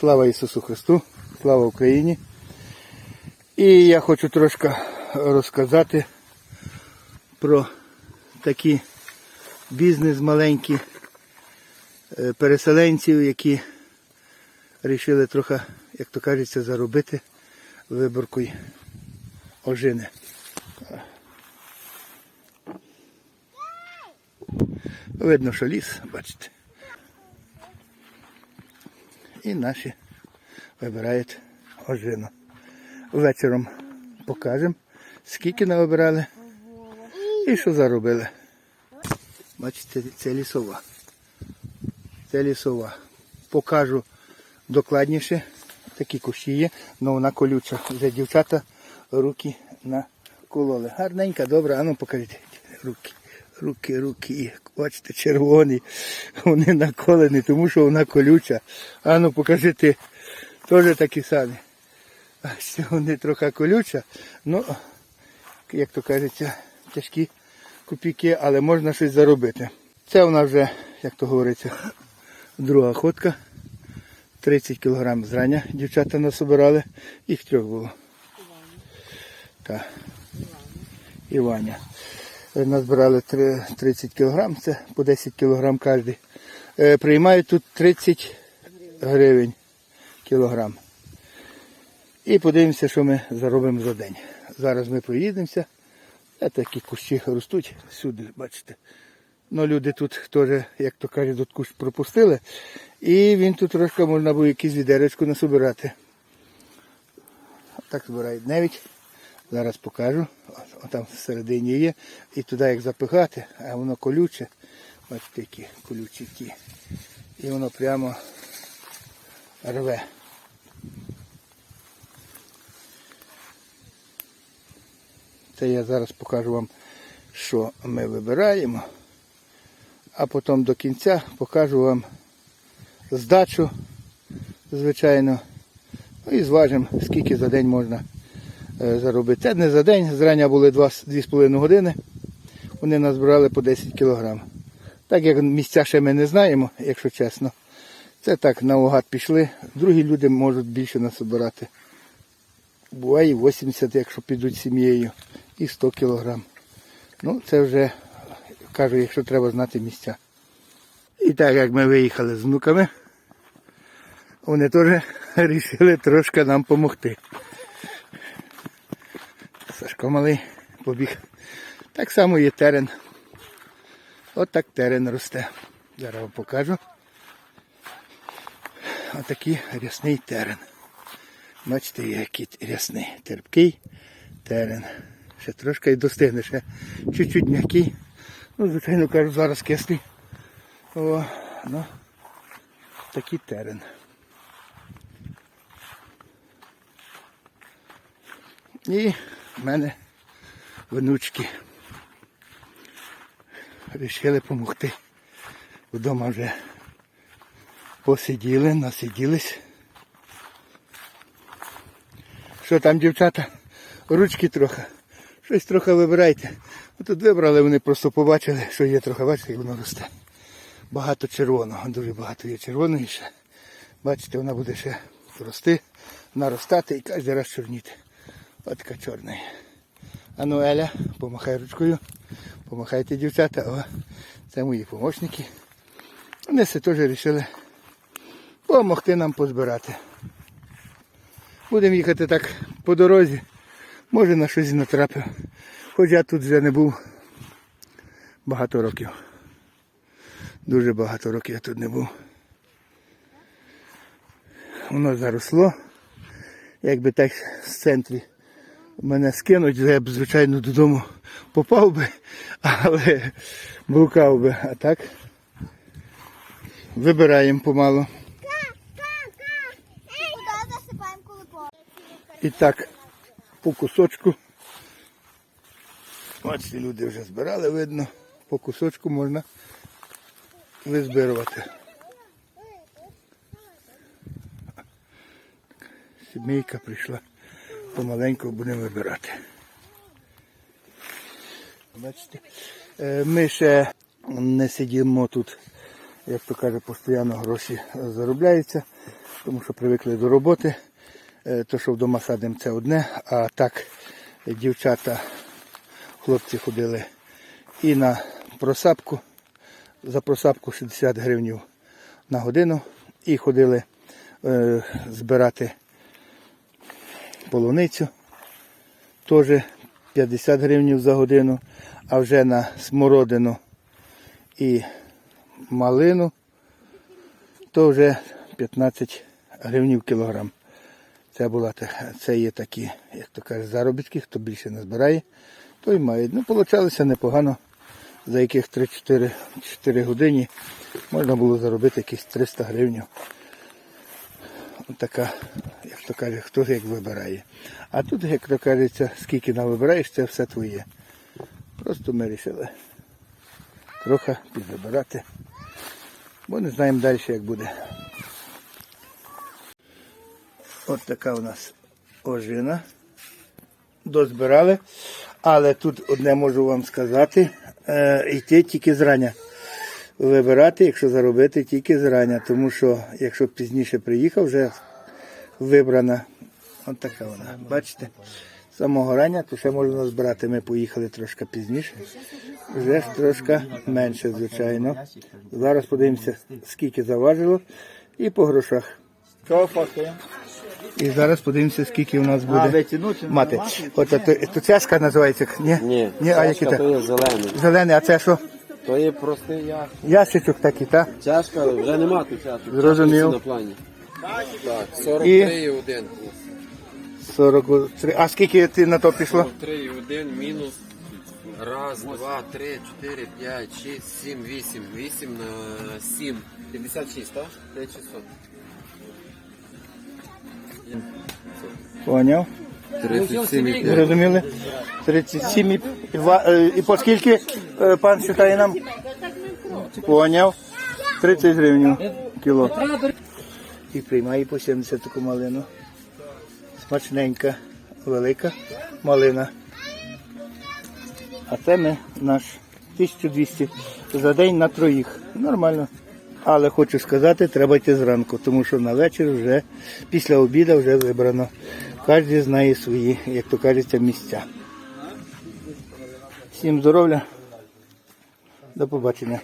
Слава Ісусу Христу, слава Україні. І я хочу трошки розказати про такий бізнес маленький е, переселенців, які вирішили трохи, як то кажеться, заробити виборкою ожини. Видно, що ліс, бачите. І наші вибирають ожину. Вечором покажемо, скільки навибирали і що заробили. Бачите, це лісова. Це лісова. Покажу докладніше. Такі кущі є, але вона колюча. Вже дівчата руки накололи. Гарненька, добра, а ну покажіть. Руки, руки, руки. Бачите, червоні. Вони наколені, тому що вона колюча. А ну покажи ти. Теж такі самі. Бачите, вони трохи колюча. Ну, як то кажеться, тяжкі копійки, але можна щось заробити. Це нас вже, як то говориться, друга ходка. 30 кг зрання дівчата насобирали. Їх трьох було. Так. І Ваня. Е, Назбирали 30 кг, це по 10 кг кожен. Е, Приймають тут 30 гривень кілограм. І подивимося, що ми заробимо за день. Зараз ми проїдемося. А такі кущі ростуть всюди, бачите. Ну, люди тут теж, як то кажуть, тут кущ пропустили. І він тут трошки можна було якусь відеречку насобирати. Так збирають навіть. Зараз покажу. О, там всередині є. І туди як запихати, а воно колюче. Бачите, які колючі. І воно прямо рве. Це я зараз покажу вам, що ми вибираємо. А потім до кінця покажу вам здачу, звичайно. Ну і зважимо, скільки за день можна заробити. Це не за день, зрання були 2,5 години. Вони нас брали по 10 кг. Так як місця ще ми не знаємо, якщо чесно. Це так наугад пішли. Другі люди можуть більше насобирати. Буває і 80, якщо підуть сім'єю, і 100 кг. Ну, це вже кажу, якщо треба знати місця. І так як ми виїхали з внуками, вони теж вирішили трошки нам допомогти. Сашко малий побіг. Так само є терен. От так терен росте. Зараз вам покажу. Отакий рясний терен. Бачите, який рясний, терпкий терен. Ще трошки і достигне, ще чуть-чуть м'який. Ну, звичайно кажу, зараз кислий. О, ну, такий терен. І в мене внучки вирішили допомогти. Вдома вже посиділи, насиділись. Що там, дівчата? Ручки трохи. Щось трохи вибирайте. Тут вибрали, вони просто побачили, що є трохи, бачите, як воно росте. Багато червоного, дуже багато є червоної ще. Бачите, вона буде ще рости, наростати і кожен раз чорніти. От така чорна. А ну Еля, помахай ручкою. Помахайте, дівчата. О, це мої помічники. Вони все теж вирішили допомогти нам позбирати. Будемо їхати так по дорозі. Може на щось натрапив. Хоч я тут вже не був багато років. Дуже багато років я тут не був. Воно заросло. Якби так з центрі мене скинуть, я б, звичайно, додому попав би, але блукав би. А так вибираємо помалу. І так, по кусочку. Бачите, люди вже збирали, видно. По кусочку можна визбирувати. Сімейка прийшла. Помаленьку будемо вибирати. Бачите, е, ми ще не сидимо тут, як то каже, постійно гроші заробляються. тому що привикли до роботи. Е, То, що вдома садимо, це одне, а так дівчата, хлопці ходили і на просапку. За просапку 60 гривень на годину. І ходили е, збирати полуницю. Теж 50 гривень за годину. А вже на смородину і малину, то вже 15 гривень кілограм. Це була це є такі, як то кажуть, заробітки, хто більше не збирає, той має. Ну, получалося непогано. За яких 3-4 4 години можна було заробити якісь 300 гривень. Така, як то каже, хто як вибирає. А тут, як то кажеться, скільки навибираєш, це все твоє. Просто ми вирішили трохи підвибирати. Бо не знаємо далі, як буде. От така у нас ожина. Дозбирали. Але тут одне можу вам сказати, е, йти тільки зрання. Вибирати, якщо заробити, тільки зрання. Тому що якщо пізніше приїхав, вже вибрана. От така вона. Бачите? З Самого рання, то ще можна збирати. Ми поїхали трошки пізніше. Вже ж трошки менше, звичайно. Зараз подивимося, скільки заважило і по грошах. І зараз подивимося, скільки у нас буде мати. От то, то цяшка називається. Ні? Ні, а які є зелений. Зелений, а це що? То є простий ящик. Ясичок такий, так? Чашка, вже нема тут чашок. Зрозумів. Чашки на плані. Так, 43 і 1. 43. А скільки ти на то пішло? 43 і 1 мінус. Раз, два, три, чотири, п'ять, шість, сім, вісім. Вісім на сім. 56, так? 5600. Поняв. 37 і 5. Зрозуміли? 37 і, е, і по скільки е, пан считає нам? Поняв. 30 гривень кіло. І приймає по 70 таку малину. Смачненька, велика малина. А це ми наш 1200 за день на троїх. Нормально. Але хочу сказати, треба йти зранку, тому що на вечір вже після обіду вже вибрано. Кожен знає свої, як то кажеться, місця. Всім здоров'я. До побачення.